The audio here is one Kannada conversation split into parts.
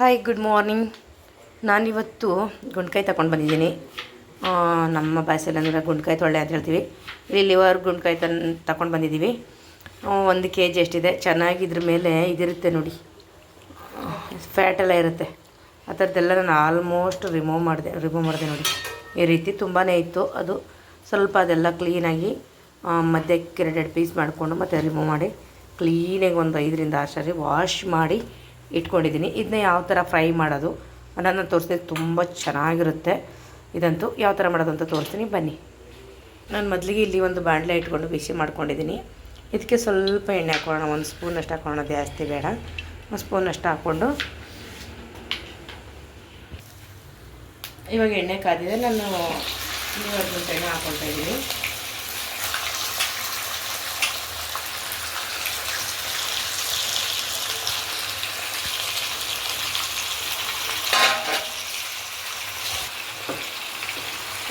ಹಾಯ್ ಗುಡ್ ಮಾರ್ನಿಂಗ್ ನಾನಿವತ್ತು ಗುಂಡ್ಕಾಯಿ ತಗೊಂಡು ಬಂದಿದ್ದೀನಿ. ನಮ್ಮ ಭಾಷೆಯಲ್ಲಿ ಅಂದರೆ ಗುಂಡ್ಕಾಯಿ ತೊಳ್ಳೆ ಅಂತ ಹೇಳ್ತೀವಿ. ಇಲ್ಲಿ ಲಿವರ್ ಗುಂಡ್ಕಾಯಿ ತನ್, ತಗೊಂಡು ಬಂದಿದ್ದೀವಿ. ಒಂದು ಕೆ ಜಿ ಎಷ್ಟಿದೆ. ಚೆನ್ನಾಗಿ ಇದ್ರ ಮೇಲೆ ಇದಿರುತ್ತೆ ನೋಡಿ. ಫ್ಯಾಟ್ ಎಲ್ಲ ಇರುತ್ತೆ. ಆ ಥರದ್ದೆಲ್ಲ ನಾನು ಆಲ್ಮೋಸ್ಟ್ ರಿಮೂವ್ ಮಾಡಿದೆ ರಿಮೂವ್ ಮಾಡಿದೆ ನೋಡಿ. ಈ ರೀತಿ ತುಂಬಾ ಇತ್ತು. ಅದು ಸ್ವಲ್ಪ ಅದೆಲ್ಲ ಕ್ಲೀನಾಗಿ ಮಧ್ಯಕ್ಕೆ ಎರಡೆರಡು ಪೀಸ್ ಮಾಡಿಕೊಂಡು ಮತ್ತೆ ರಿಮೂವ್ ಮಾಡಿ ಕ್ಲೀನಾಗಿ ಒಂದು ಐದರಿಂದ ಆರು ಸಾರಿ ವಾಶ್ ಮಾಡಿ ಇಟ್ಕೊಂಡಿದ್ದೀನಿ. ಇದನ್ನ ಯಾವ ಥರ ಫ್ರೈ ಮಾಡೋದು ಅನ್ನೋದನ್ನ ತೋರಿಸ್ತೀನಿ. ತುಂಬ ಚೆನ್ನಾಗಿರುತ್ತೆ. ಇದಂತೂ ಯಾವ ಥರ ಮಾಡೋದು ಅಂತ ತೋರಿಸ್ತೀನಿ. ಬನ್ನಿ. ನಾನು ಮೊದಲಿಗೆ ಇಲ್ಲಿ ಒಂದು ಬಾಣಲೆ ಇಟ್ಕೊಂಡು ಬಿಸಿ ಮಾಡ್ಕೊಂಡಿದ್ದೀನಿ. ಇದಕ್ಕೆ ಸ್ವಲ್ಪ ಎಣ್ಣೆ ಹಾಕೋಣ ಒಂದು ಸ್ಪೂನಷ್ಟು ಹಾಕೋಣ ಜಾಸ್ತಿ ಬೇಡ. ಒಂದು ಸ್ಪೂನಷ್ಟು ಹಾಕ್ಕೊಂಡು. ಇವಾಗ ಎಣ್ಣೆ ಕಾದಿದೆ. ನಾನು ಮೂರು ಎಣ್ಣೆ ಹಾಕ್ಕೊಳ್ತಾ ಇದ್ದೀನಿ.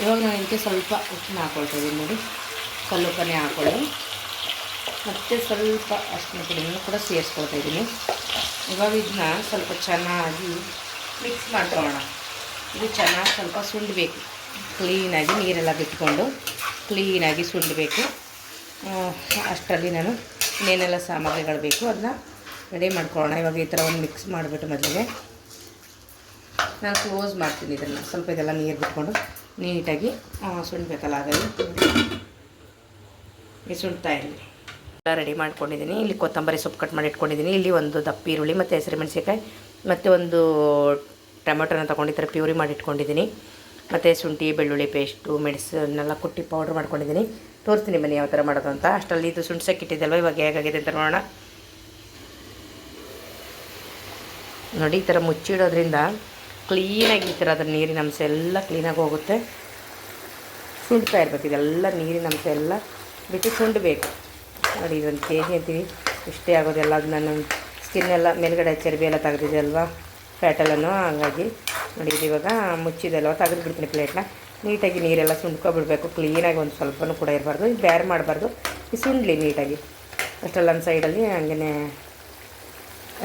ಇವಾಗ ನಾನು ಇದಕ್ಕೆ ಸ್ವಲ್ಪ ಉಪ್ಪನ್ನ ಹಾಕ್ಕೊಳ್ತಾ ಇದ್ದೀನಿ ನೋಡಿ ಪನ್ನೆ ಹಾಕೊಳ್ಳಿ. ಮತ್ತು ಸ್ವಲ್ಪ ಅರಿಶಿನ ಪುಡಿಯನ್ನು ಕೂಡ ಸೇರಿಸ್ಕೊಳ್ತಾ ಇದ್ದೀನಿ. ಇವಾಗ ಇದನ್ನ ಸ್ವಲ್ಪ ಚೆನ್ನಾಗಿ ಮಿಕ್ಸ್ ಮಾಡ್ಕೊಳ್ಳೋಣ. ಇದು ಚೆನ್ನಾಗಿ ಸ್ವಲ್ಪ ಸುಂಡಬೇಕು. ಕ್ಲೀನಾಗಿ ನೀರೆಲ್ಲ ಬಿಟ್ಕೊಂಡು ಕ್ಲೀನಾಗಿ ಸುಂಡಬೇಕು. ಅಷ್ಟರಲ್ಲಿ ನಾನು ಇನ್ನೇನೆಲ್ಲ ಸಾಮಗ್ರಿಗಳು ಬೇಕು ಅದನ್ನ ರೆಡಿ ಮಾಡ್ಕೊಳ್ಳೋಣ. ಇವಾಗ ಈ ಥರ ಒಂದು ಮಿಕ್ಸ್ ಮಾಡಿಬಿಟ್ಟು ಮೊದಲಿಗೆ ನಾನು ಕ್ಲೋಸ್ ಮಾಡ್ತೀನಿ ಇದನ್ನು. ಸ್ವಲ್ಪ ಇದೆಲ್ಲ ನೀರು ಬಿಟ್ಕೊಂಡು ನೀಟಾಗಿ ಸುಣ್ಬೇಕಲ್ಲ ಅದರಲ್ಲಿ ಸುಣ್ತಾ ಇರಲಿ. ಎಲ್ಲ ರೆಡಿ ಮಾಡ್ಕೊಂಡಿದ್ದೀನಿ. ಇಲ್ಲಿ ಕೊತ್ತಂಬರಿ ಸೊಪ್ಪು ಕಟ್ ಮಾಡಿ ಇಟ್ಕೊಂಡಿದ್ದೀನಿ. ಇಲ್ಲಿ ಒಂದು ದಪ್ಪ ಈರುಳ್ಳಿ ಮತ್ತು ಹೆಸರು ಮೆಣಸಿಕಾಯಿ ಮತ್ತು ಒಂದು ಟೊಮೆಟೊನ ತೊಗೊಂಡು ಪ್ಯೂರಿ ಮಾಡಿ ಇಟ್ಕೊಂಡಿದ್ದೀನಿ. ಮತ್ತು ಶುಂಠಿ, ಬೆಳ್ಳುಳ್ಳಿ ಪೇಸ್ಟು ಮೆಣಸನ್ನೆಲ್ಲ ಕುಟ್ಟಿ ಪೌಡ್ರ್ ಮಾಡ್ಕೊಂಡಿದ್ದೀನಿ. ತೋರಿಸ್ತೀನಿ ಬನ್ನಿ ಯಾವ ಥರ ಮಾಡೋದು ಅಂತ. ಅಷ್ಟರಲ್ಲಿ ಇದು ಸುಣ್ಸಕ್ಕೆ ಇಟ್ಟಿದ್ದಲ್ವ? ಇವಾಗ ಹೇಗಾಗಿದೆ ಅಂತ ನೋಡೋಣ. ನೋಡಿ, ಈ ಥರ ಮುಚ್ಚಿಡೋದ್ರಿಂದ ಕ್ಲೀನಾಗಿ ಈ ಥರ ಅದ್ರ ನೀರಿನ ಅಂಶ ಎಲ್ಲ ಕ್ಲೀನಾಗಿ ಹೋಗುತ್ತೆ. ಸುಂಡ್ತಾ ಇರ್ಬೇಕು, ಇದೆಲ್ಲ ನೀರಿನ ಅಂಶ ಎಲ್ಲ ಬಿಟ್ಟು ಸುಂಡಬೇಕು. ನೋಡಿ, ಇದೊಂದು ಕೆ ಜಿ ಅಂತೀವಿ. ಇಷ್ಟೇ ಆಗೋದೆಲ್ಲ ಅದು ನಾನು ಸ್ಕಿನ್ ಎಲ್ಲ ಮೇಲ್ಗಡೆ ಚರ್ಬಿ ಎಲ್ಲ ತೆಗೆದಿದೆ ಅಲ್ವಾ? ಫ್ಯಾಟೆಲ್ಲನೂ ಹಾಗಾಗಿ ನೋಡಿ, ಇದು ಇವಾಗ ಮುಚ್ಚಿದಲ್ವ ತೆಗೆದು ಬಿಡ್ತೀನಿ ಪ್ಲೇಟ್ನ ನೀಟಾಗಿ ನೀರೆಲ್ಲ ಸುಂಡ್ಕೊಬಿಡ್ಬೇಕು. ಕ್ಲೀನಾಗಿ ಒಂದು ಸ್ವಲ್ಪನೂ ಕೂಡ ಇರಬಾರ್ದು. ಇದು ಬೇರೆ ಮಾಡಬಾರ್ದು. ಇದು ಸುಂಡ್ಲಿ ನೀಟಾಗಿ. ಅಷ್ಟೆಲ್ಲ ಒಂದು ಸೈಡಲ್ಲಿ ಹಂಗೆ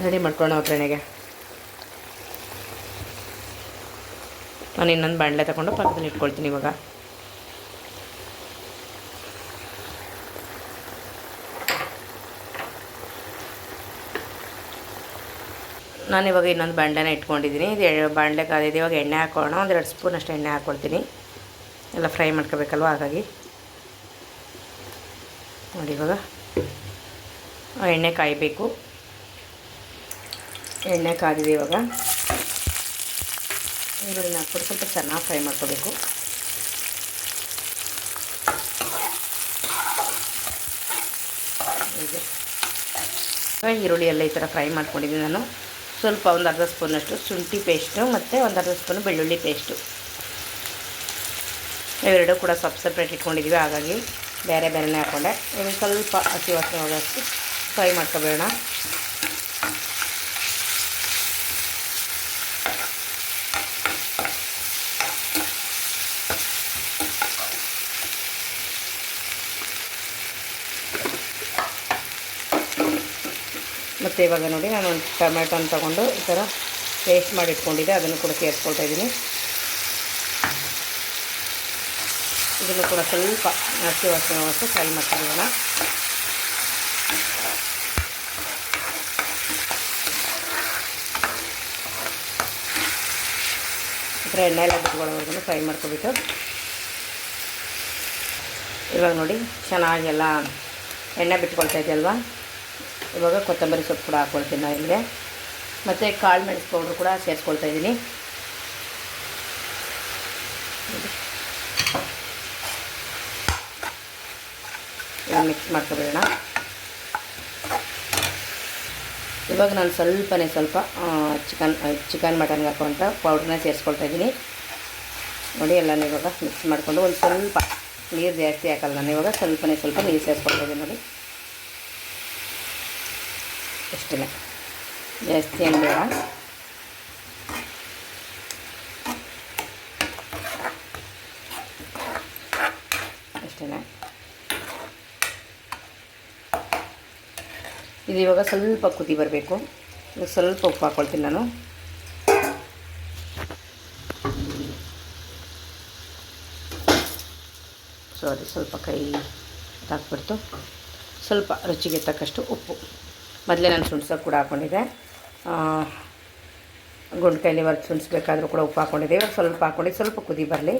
ರೆಡಿ ಮಾಡ್ಕೊಳ್ಳೋಣ ಒಗ್ಗರಣೆಗೆ. ನಾನು ಇನ್ನೊಂದು ಬಾಣಲೆ ತಗೊಂಡು ಪಕ್ಕದಲ್ಲಿ ಇಟ್ಕೊಳ್ತೀನಿ ಇವಾಗ. ನಾನು ಇವಾಗ ಇನ್ನೊಂದು ಬಾಣಲೆನ ಇಟ್ಕೊಂಡಿದ್ದೀನಿ. ಇದು ಬಾಣಲೆ ಕಾದಿದೆ ಇವಾಗ ಎಣ್ಣೆ ಹಾಕೋಣ. ಒಂದೆರಡು ಸ್ಪೂನ್ ಅಷ್ಟು ಎಣ್ಣೆ ಹಾಕ್ಕೊಳ್ತೀನಿ ಎಲ್ಲ ಫ್ರೈ ಮಾಡ್ಕೋಬೇಕಲ್ವ? ಹಾಗಾಗಿ. ನೋಡಿ ಇವಾಗ. ಎಣ್ಣೆ ಕಾಯಬೇಕು. ಎಣ್ಣೆ ಕಾದಿದೆ ಇವಾಗ. ಈರುಳ್ಳಿನ ಹಾಕ್ಬಿಟ್ಟು ಸ್ವಲ್ಪ ಚೆನ್ನಾಗಿ ಫ್ರೈ ಮಾಡ್ಕೋಬೇಕು. ಈರುಳ್ಳಿ ಎಲ್ಲ ಈ ಥರ ಫ್ರೈ ಮಾಡ್ಕೊಂಡಿದ್ದೀನಿ ನಾನು. ಸ್ವಲ್ಪ ಒಂದು ಅರ್ಧ ಸ್ಪೂನಷ್ಟು ಶುಂಠಿ ಪೇಸ್ಟು ಮತ್ತು ಒಂದು ಅರ್ಧ ಸ್ಪೂನು ಬೆಳ್ಳುಳ್ಳಿ ಪೇಸ್ಟು. ಇವೆರಡೂ ಕೂಡ ಸಪ್ ಸಪ್ರೇಟ್ ಇಟ್ಕೊಂಡಿದ್ದೀವಿ ಹಾಗಾಗಿ ಬೇರೆ ಬೇರೆನೇ ಹಾಕ್ಕೊಂಡೆ ಇವಾಗ ಸ್ವಲ್ಪ ಹಸಿ ವಾಸನೆ ಹೋಗೋಷ್ಟು ಫ್ರೈ ಮಾಡ್ಕೊಬೇಡ ಮತ್ತು ಇವಾಗ ನೋಡಿ ನಾನು ಒಂದು ಟೊಮೆಟೊನ ತೊಗೊಂಡು ಈ ಥರ ಪೇಸ್ಟ್ ಮಾಡಿ ಇಟ್ಕೊಂಡಿದ್ದೆ, ಅದನ್ನು ಕೂಡ ಸೇರಿಸ್ಕೊಳ್ತಾ ಇದ್ದೀನಿ. ಇದನ್ನು ಕೂಡ ಸ್ವಲ್ಪ ಹಸಿ ವಾಸನೆ ಹೋಗೋಷ್ಟು ಫ್ರೈ ಮಾಡ್ಕೊಂಡಿರೋಣ. ಈ ಥರ ಎಣ್ಣೆ ಎಲ್ಲ ಬಿಟ್ಕೊಳ್ಳೋವರೆಗೂ ಫ್ರೈ ಮಾಡ್ಕೊಬಿಟ್ಟು ಇವಾಗ ನೋಡಿ ಚೆನ್ನಾಗೆಲ್ಲ ಎಣ್ಣೆ ಬಿಟ್ಕೊಳ್ತಾ ಇದೆಯಲ್ವಾ? ಇವಾಗ ಕೊತ್ತಂಬರಿ ಸೊಪ್ಪು ಕೂಡ ಹಾಕ್ಕೊಳ್ತೀನಿ ನಾನು ಮತ್ತು ಕಾಳು ಮೆಣಸು ಪೌಡ್ರ್ ಕೂಡ ಸೇರಿಸ್ಕೊಳ್ತಾ ಇದ್ದೀನಿ. ಮಿಕ್ಸ್ ಮಾಡ್ಕೊಬೇಡ ಇವಾಗ ನಾನು ಸ್ವಲ್ಪನೇ ಸ್ವಲ್ಪ ಚಿಕನ್ ಚಿಕನ್ ಮಟನ್ಗೆ ಹಾಕುವಂಥ ಪೌಡ್ರನ್ನ ಸೇರಿಸ್ಕೊಳ್ತಾ ಇದ್ದೀನಿ. ನೋಡಿ ಎಲ್ಲನೂ ಇವಾಗ ಮಿಕ್ಸ್ ಮಾಡಿಕೊಂಡು ಒಂದು ಸ್ವಲ್ಪ ನೀರು ಜಾಸ್ತಿ ಹಾಕಲ್ಲ ನಾನು ಇವಾಗ ಸ್ವಲ್ಪನೇ ಸ್ವಲ್ಪ ನೀರು ಸೇರಿಸ್ಕೊಳ್ತಾ ಇದ್ದೀನಿ ನೋಡಿ. ಅಷ್ಟೇ ಜಾಸ್ತಿ ಏನು ಅಷ್ಟೇ ಇದು ಇವಾಗ ಸ್ವಲ್ಪ ಕುದಿ ಬರಬೇಕು. ಸ್ವಲ್ಪ ಉಪ್ಪು ಹಾಕ್ಕೊಳ್ತೀನಿ ನಾನು. ಸಾರಿ ಸ್ವಲ್ಪ ಕೈ ಹಾಕ್ಬಿಡ್ತು ಸ್ವಲ್ಪ ರುಚಿಗೆ ತಕ್ಕಷ್ಟು ಉಪ್ಪು. ಮೊದಲೇ ನಾನು ಸುಣ್ಸೋಕೆ ಕೂಡ ಹಾಕ್ಕೊಂಡಿದ್ದೆ ಗುಂಡ್ಕಾಯಿ ಲಿವರ್ ಸುಣ್ಸ್ಬೇಕಾದ್ರೂ ಕೂಡ ಉಪ್ಪು ಹಾಕ್ಕೊಂಡಿದ್ದೆ ಇವಾಗ ಸ್ವಲ್ಪ ಹಾಕ್ಕೊಂಡು ಸ್ವಲ್ಪ ಕುದಿ ಬರಲಿ.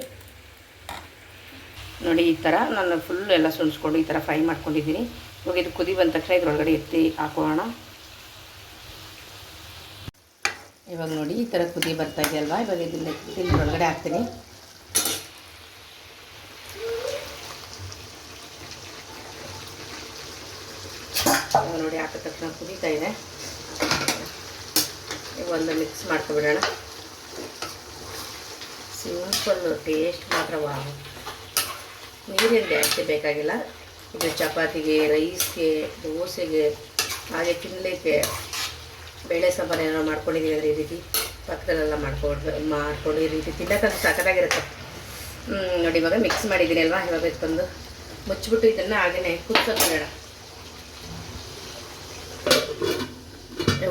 ನೋಡಿ, ಈ ಥರ ನಾನು ಫುಲ್ ಎಲ್ಲ ಸುಣ್ಸ್ಕೊಂಡು ಈ ಥರ ಫ್ರೈ ಮಾಡ್ಕೊಂಡಿದ್ದೀನಿ. ಇವಾಗ ಇದು ಕುದಿ ಬಂದ ತಕ್ಷಣ ಇದ್ರೊಳಗಡೆ ಎತ್ತಿ ಹಾಕೋಣ. ಇವಾಗ ನೋಡಿ, ಈ ಥರ ಕುದಿ ಬರ್ತಾ ಇದೆಯಲ್ವಾ? ಇವಾಗ ಇದನ್ನ ಇದರೊಳಗಡೆ ಹಾಕ್ತೀನಿ. ನೋಡಿ ಹಾಕಿದ ತಕ್ಷಣ ಕುದೀತಾ ಇದೆ. ಒಂದು ಮಿಕ್ಸ್ ಮಾಡ್ಕೊಬಿಡೋಣ. ಸಿಂಪಲ್ಲು ಟೇಸ್ಟ್ ಮಾತ್ರ ವಾ ನೀರೇನು ಜಾಸ್ತಿ ಬೇಕಾಗಿಲ್ಲ. ಇದು ಚಪಾತಿಗೆ ರೈಸ್ಗೆ ದೋಸೆಗೆ, ಹಾಗೆ ತಿನ್ನಲಿಕ್ಕೆ ಬೇಳೆ ಸಾಂಬಾರು ಏನಾರು ಮಾಡ್ಕೊಂಡಿದ್ದೀವಿ ಅಂದರೆ ರೀತಿ ಪಕ್ಕದಲ್ಲೆಲ್ಲ ಮಾಡ್ಕೊಂಡು ಮಾಡ್ಕೊಂಡು ಈ ರೀತಿ ತಿನ್ನೋಕ್ಕಂತ ಸಕ್ಕತ್ತಾಗಿರುತ್ತೆ ನೋಡಿ ಇವಾಗ ಮಿಕ್ಸ್ ಮಾಡಿದ್ದೀನಿ ಅಲ್ವಾ ಇವಾಗ ಬಂದು ಮುಚ್ಚಿಬಿಟ್ಟು ಇದನ್ನು ಹಾಗೆಯೇ ಕುದಿಸೋಣ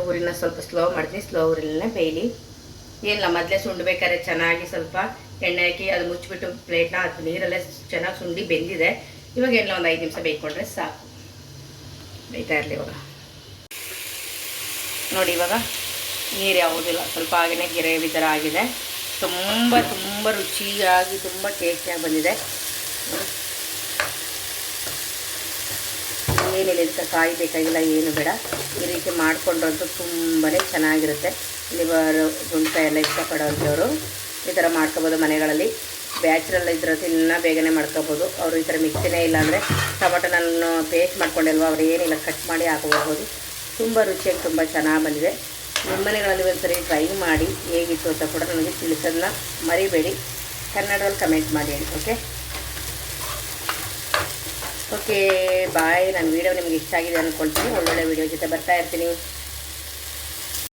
ಊರಿನ ಸ್ವಲ್ಪ ಸ್ಲೋ ಮಾಡ್ತೀನಿ. ಸ್ಲೋ ಊರಿನ ಬೇಯಲಿ ಏನಿಲ್ಲ, ಮೊದಲೇ ಸುಂಡ್ಬೇಕಾದ್ರೆ ಚೆನ್ನಾಗಿ ಸ್ವಲ್ಪ ಎಣ್ಣೆ ಹಾಕಿ ಅದು ಮುಚ್ಚಿಬಿಟ್ಟು ಪ್ಲೇಟ್ನ ಅದು ನೀರಲ್ಲೇ ಚೆನ್ನಾಗಿ ಸುಂಡಿ ಬೆಂದಿದೆ. ಇವಾಗ ಎಲ್ಲ ಒಂದು ಐದು ನಿಮಿಷ ಬೇಯ್ಕೊಂಡ್ರೆ ಸಾಕು. ಬೇಯ್ತಾ ಇರಲಿ ಇವಾಗ. ನೋಡಿ, ಇವಾಗ ನೀರು ಯಾವುದಿಲ್ಲ. ಸ್ವಲ್ಪ ಆಗಿನೇ ಗಿರೇವಿ ಥರ ಆಗಿದೆ. ತುಂಬ ತುಂಬ ರುಚಿಯಾಗಿ, ತುಂಬ ಟೇಸ್ಟಿಯಾಗಿ ಬಂದಿದೆ. ಏನಿಲ್ಲ ಇದಕ್ಕೆ ಕಾಯಿ ಬೇಕಾಗಿಲ್ಲ ಏನು ಬೇಡ. ಈ ರೀತಿ ಮಾಡಿಕೊಂಡ್ರಂತೂ ತುಂಬಾ ಚೆನ್ನಾಗಿರುತ್ತೆ. ಲಿವರ್ ಗುಂಡ್ಕಾಯಿ ಎಲ್ಲ ಇಷ್ಟಪಡೋಂಥವ್ರು ಈ ಥರ ಮಾಡ್ಕೋಬೋದು ಮನೆಗಳಲ್ಲಿ. ಬ್ಯಾಚುರಲ್ ಇದ್ರ ಇನ್ನೂ ಬೇಗನೆ ಮಾಡ್ಕೋಬೋದು. ಅವರು ಈ ಥರ ಮಿಕ್ಸಿನೇ ಇಲ್ಲ ಅಂದರೆ ಟೊಮಟೊ ನಾನು ಪೇಸ್ಟ್ ಮಾಡ್ಕೊಂಡಿಲ್ವ ಅವ್ರು ಏನಿಲ್ಲ ಕಟ್ ಮಾಡಿ ಹಾಕೋಬೋದು. ತುಂಬ ರುಚಿಯಾಗಿ ತುಂಬ ಚೆನ್ನಾಗಿ ಬಂದಿದೆ. ನಿಮ್ಮ ಮನೆಗಳಲ್ಲಿ ಒಂದ್ಸರಿ ಟ್ರೈ ಮಾಡಿ ಹೇಗಿತ್ತು ಅಂತ ಕೂಡ ನನಗೆ ತಿಳಿಸೋದನ್ನ ಮರಿಬೇಡಿ. ಕನ್ನಡದಲ್ಲಿ ಕಮೆಂಟ್ ಮಾಡಿ ಓಕೆ? Okay bye. ನನ್ನ ವೀಡಿಯೋ ನಿಮ್ಗೆ ಇಷ್ಟ ಆಗಿದೆ ಅಂದ್ಕೊಳ್ತೀನಿ ಒಳ್ಳೊಳ್ಳೆ ವೀಡಿಯೋ ಜೊತೆ ಬರ್ತಾ ಇರ್ತೀನಿ.